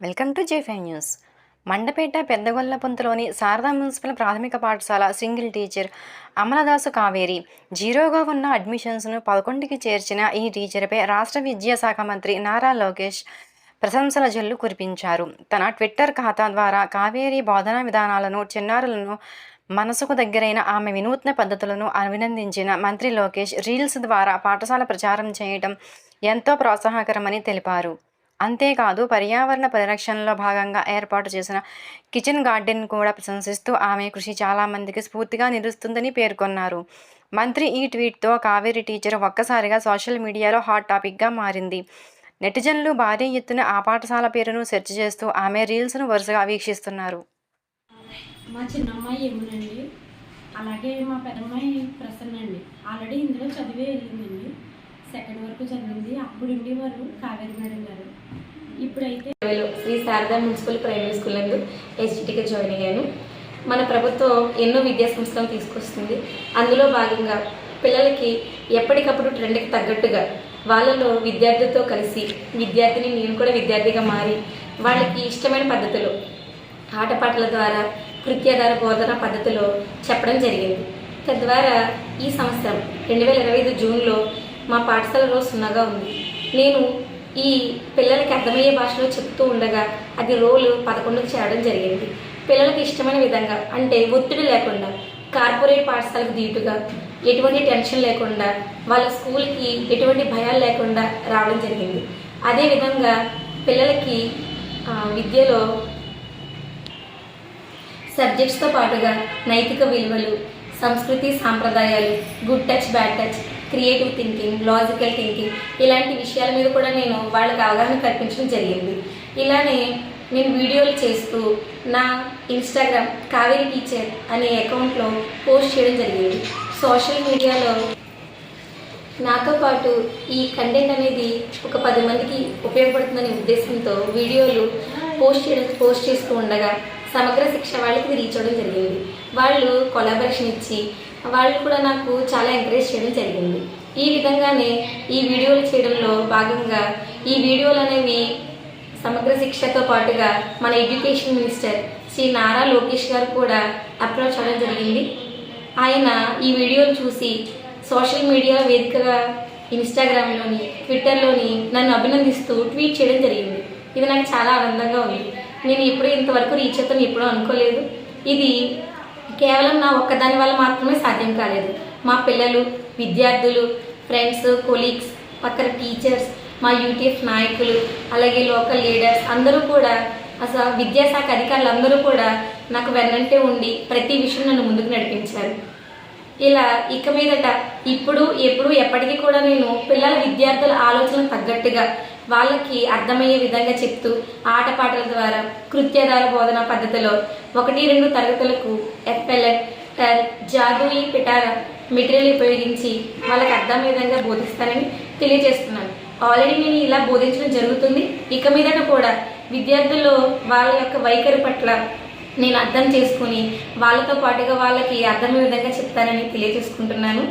Welcome to జేఫై news. Mandapeta పెద్దగొల్లపుంతలోని Sharada municipal ప్రాథమిక పాఠశాల సింగిల్ టీచర్ అమలదాసు కావేరి జీరోగా ఉన్న అడ్మిషన్స్ను పదకొండుకి చేర్చిన ఈ టీచర్పై రాష్ట్ర విద్యాశాఖ మంత్రి నారా లోకేష్ ప్రశంసల జల్లు కురిపించారు. తన ట్విట్టర్ ఖాతా ద్వారా కావేరి బోధనా విధానాలను చిన్నారులను మనసుకు దగ్గరైన ఆమె వినూత్న పద్ధతులను అభినందించిన మంత్రి లోకేష్ రీల్స్ ద్వారా పాఠశాల ప్రచారం చేయడం ఎంతో ప్రోత్సాహకరమని తెలిపారు. అంతేకాదు పర్యావరణ పరిరక్షణలో భాగంగా ఏర్పాటు చేసిన కిచెన్ గార్డెన్ కూడా ప్రశంసిస్తూ ఆమె కృషి చాలామందికి స్ఫూర్తిగా నిలుస్తుందని పేర్కొన్నారు. మంత్రి ఈ ట్వీట్తో కావేరి టీచర్ ఒక్కసారిగా సోషల్ మీడియాలో హాట్ టాపిక్గా మారింది. నెటిజన్లు భారీ ఎత్తున ఆ పాఠశాల పేరును సెర్చ్ చేస్తూ ఆమె రీల్స్ను వరుసగా వీక్షిస్తున్నారు. మా చిన్నమ్మాయి ఏమునండి. అలాగే మా పెద్దమ్మాయి ప్రసన్న అండి ఆల్రెడీ ఇందులో చదివే వెళ్ళిందండి. సెకండ్ వరకు చదివింది అప్పుడు ఉండేవారు కావేరి మేడం గారు. ఇప్పుడైతే ఇరవైలో Shri Sharada municipal primary school నందు ఎస్టీటీగా జాయిన్ అయ్యాను. మన ప్రభుత్వం ఎన్నో విద్యా సంస్థలను తీసుకొస్తుంది. అందులో భాగంగా పిల్లలకి ఎప్పటికప్పుడు ట్రెండ్కి తగ్గట్టుగా వాళ్ళలో విద్యార్థులతో కలిసి విద్యార్థిని నేను కూడా విద్యార్థిగా మారి వాళ్ళకి ఇష్టమైన పద్ధతిలో ఆటపాటల ద్వారా కృత్యాధార బోధన పద్ధతిలో చెప్పడం జరిగింది. తద్వారా ఈ సంవత్సరం రెండు వేల ఇరవై ఐదు జూన్లో మా పాఠశాల రోజు ఉంది. నేను ఈ పిల్లలకి అర్థమయ్యే భాషలో చెప్తూ ఉండగా అది రోలు పదకొండుకు చేయడం జరిగింది. పిల్లలకి ఇష్టమైన విధంగా అంటే ఒత్తిడి లేకుండా కార్పొరేట్ పాఠశాలకు దీటుగా ఎటువంటి టెన్షన్ లేకుండా వాళ్ళ స్కూల్కి ఎటువంటి భయాలు లేకుండా రావడం జరిగింది. అదేవిధంగా పిల్లలకి విద్యలో సబ్జెక్ట్స్తో పాటుగా నైతిక విలువలు సంస్కృతి సాంప్రదాయాలు good touch bad touch creative thinking logical thinking ఇలాంటి విషయాల మీద కూడా నేను వాళ్ళకి అవగాహన కల్పించడం జరిగింది. ఇలానే నేను వీడియోలు చేస్తూ నా ఇన్స్టాగ్రామ్ కావేరి టీచర్ అనే అకౌంట్లో పోస్ట్ చేయడం జరిగింది. సోషల్ మీడియాలో నాతో పాటు ఈ కంటెంట్ అనేది ఒక పది మందికి ఉపయోగపడుతుందనే ఉద్దేశంతో వీడియోలు పోస్ట్ చేయడం పోస్ట్ చేస్తూ ఉండగా సమగ్ర శిక్ష వాళ్ళకి రీచ్ అవ్వడం జరిగింది. వాళ్ళు కొలాబరేషన్ ఇచ్చి వాళ్ళు కూడా నాకు చాలా ఎంకరేజ్ చేయడం జరిగింది. ఈ విధంగానే ఈ వీడియోలు చేయడంలో భాగంగా ఈ వీడియోలు అనేవి సమగ్ర శిక్షతో పాటుగా మన ఎడ్యుకేషన్ మినిస్టర్ శ్రీ నారా లోకేష్ గారు కూడా అప్రోచ్ అవ్వడం జరిగింది. ఆయన ఈ వీడియోలు చూసి సోషల్ మీడియా వేదికగా ఇన్స్టాగ్రామ్లోని ట్విట్టర్లోని నన్ను అభినందిస్తూ ట్వీట్ చేయడం జరిగింది. ఇది నాకు చాలా ఆనందంగా ఉంది. నేను ఇప్పుడు ఇంతవరకు రీచ్ అవుతాను ఎప్పుడూ అనుకోలేదు. ఇది కేవలం నా ఒక్కదాని వల్ల మాత్రమే సాధ్యం కాలేదు. మా పిల్లలు విద్యార్థులు ఫ్రెండ్స్ కొలీగ్స్ పక్కన టీచర్స్ మా యూటీఎఫ్ నాయకులు అలాగే లోకల్ లీడర్స్ అందరూ కూడా అసలు విద్యాశాఖ అధికారులు అందరూ కూడా నాకు వెన్నంటే ఉండి ప్రతి విషయం నన్ను ముందుకు నడిపించారు. ఇలా ఇక మీదట ఇప్పుడు ఎప్పుడు ఎప్పటికీ కూడా నేను పిల్లల విద్యార్థుల ఆలోచనకు తగ్గట్టుగా వాళ్ళకి అర్థమయ్యే విధంగా చెప్తూ ఆటపాటల ద్వారా కృత్యాధార బోధన పద్ధతిలో ఒకటి రెండు తరగతులకు ఎఫ్ఎల్ఎన్ టర్ జాదూయి పిటార మెటీరియల్ ఉపయోగించి వాళ్ళకి అర్థమయ్యే విధంగా బోధిస్తానని తెలియజేస్తున్నాను. ఆల్రెడీ నేను ఇలా బోధించడం జరుగుతుంది. ఇక మీదట కూడా విద్యార్థుల్లో వాళ్ళ యొక్క వైఖరి పట్ల నేను అర్థం చేసుకుని వాళ్ళతో పాటుగా వాళ్ళకి అర్థమయ్యే విధంగా చెప్తానని తెలియజేసుకుంటున్నాను.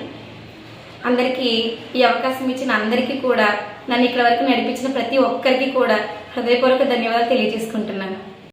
అందరికీ ఈ అవకాశం ఇచ్చిన అందరికీ కూడా నన్ను ఇక్కడ వరకు నడిపించిన ప్రతి ఒక్కరికి కూడా హృదయపూర్వక ధన్యవాదాలు తెలియజేసుకుంటున్నాను.